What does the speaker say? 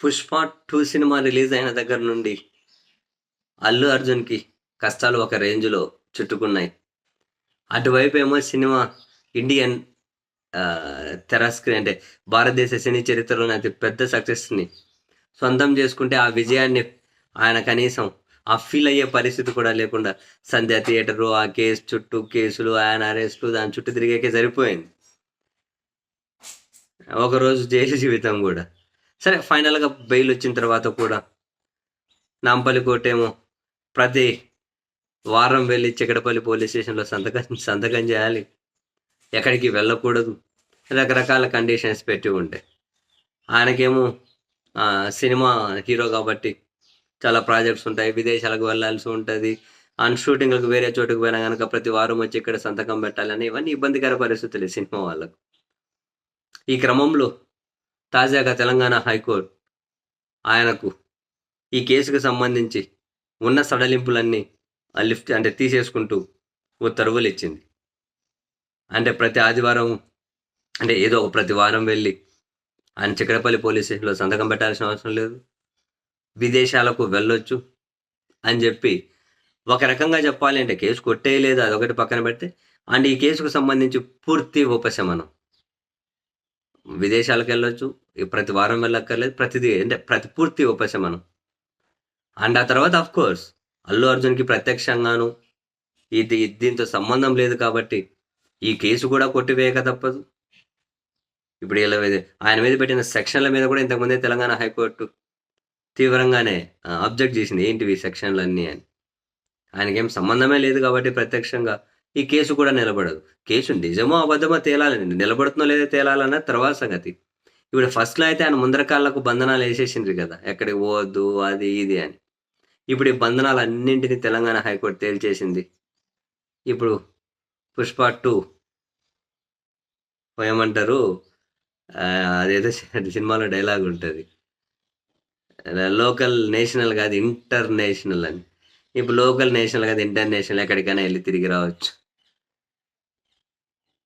Pushpa two cinema release అయిన దగ్గర నుండి అల్లు అర్జున్కి కష్టాలు ఒక రేంజ్లో చుట్టుకున్నాయి. అటువైపు ఏమో సినిమా ఇండియన్ ఆ, అంటే భారతదేశ సినీ చరిత్రలోని అతి పెద్ద సక్సెస్ని సొంతం చేసుకుంటే ఆ విజయాన్ని ఆయన కనీసం ఆ ఫీల్ అయ్యే పరిస్థితి కూడా లేకుండా సంధ్య థియేటరు ఆ కేసు చుట్టూ కేసులు ఆయన అరెస్టులు దాని చుట్టూ తిరిగాకే సరిపోయింది. ఒకరోజు జైలు జీవితం కూడా. సరే ఫైనల్గా బెయిల్ వచ్చిన తర్వాత కూడా నాంపల్లి కోటేమో ప్రతి వారం వెళ్ళి చికటపల్లి పోలీస్ స్టేషన్లో సంతకం సంతకం చేయాలి. ఎక్కడికి వెళ్ళకూడదు. రకరకాల కండిషన్స్ పెట్టి ఉంటాయి ఆయనకేమో సినిమా హీరో కాబట్టి చాలా ప్రాజెక్ట్స్ ఉంటాయి. విదేశాలకు వెళ్ళాల్సి ఉంటుంది. అండ్ షూటింగ్లకు వేరే చోటుకు పోయినా కనుక ప్రతి వారం వచ్చి ఇక్కడ సంతకం పెట్టాలని ఇవన్నీ ఇబ్బందికర పరిస్థితులు సినిమా వాళ్ళకు. ఈ క్రమంలో తాజాగా తెలంగాణ హైకోర్టు ఆయనకు ఈ కేసుకు సంబంధించి ఉన్న సడలింపులన్నీ ఆ లిఫ్ట్ అంటే తీసేసుకుంటూ ఉత్తర్వులు ఇచ్చింది. అంటే ప్రతి ఆదివారం అంటే ఏదో ఒక ప్రతి వారం వెళ్ళి ఆయన చిక్కడపల్లి పోలీస్ స్టేషన్లో సంతకం పెట్టాల్సిన అవసరం లేదు. విదేశాలకు వెళ్ళొచ్చు అని చెప్పి ఒక రకంగా చెప్పాలి అంటే కేసు కొట్టేయలేదు అదొకటి పక్కన పెడితే. అండ్ ఈ కేసుకు సంబంధించి పూర్తి ఉపశమనం. విదేశాలకు వెళ్ళొచ్చు ప్రతి వారం వెళ్ళక్కర్లేదు ప్రతిదీ అంటే ప్రతి పూర్తి ఉపశమనం. అండ్ ఆ తర్వాత అఫ్ కోర్స్ అల్లు అర్జున్కి ప్రత్యక్షంగాను ఇది దీంతో సంబంధం లేదు కాబట్టి ఈ కేసు కూడా కొట్టివేయక తప్పదు. ఇప్పుడు ఇలా ఆయన మీద పెట్టిన సెక్షన్ల మీద కూడా ఇంతకుముందే తెలంగాణ హైకోర్టు తీవ్రంగానే అబ్జెక్ట్ చేసింది ఏంటివి ఈ సెక్షన్లు అన్నీ అని. ఆయనకేం సంబంధమే లేదు కాబట్టి ప్రత్యక్షంగా ఈ కేసు కూడా నిలబడదు. కేసు నిజమో అబద్ధమో తేలాలని నిలబడుతుందో లేదో తేలాలన్న తర్వాత సంగతి. ఇప్పుడు ఫస్ట్లో అయితే ఆయన ముందర కాళ్ళకు బంధనాలు వేసేసిండ్రు కదా. ఎక్కడికి పోవద్దు అది ఇది అని. ఇప్పుడు ఈ బంధనాలు అన్నింటినీ తెలంగాణ హైకోర్టు తేల్చేసింది. ఇప్పుడు పుష్ప టూ ఏమంటారు? అదేదో సినిమాలో డైలాగ్ ఉంటుంది. లోకల్ నేషనల్ కాదు ఇంటర్నేషనల్ అని. ఇప్పుడు లోకల్ నేషనల్ కదా ఇంటర్నేషనల్ ఎక్కడికైనా వెళ్ళి తిరిగి రావచ్చు.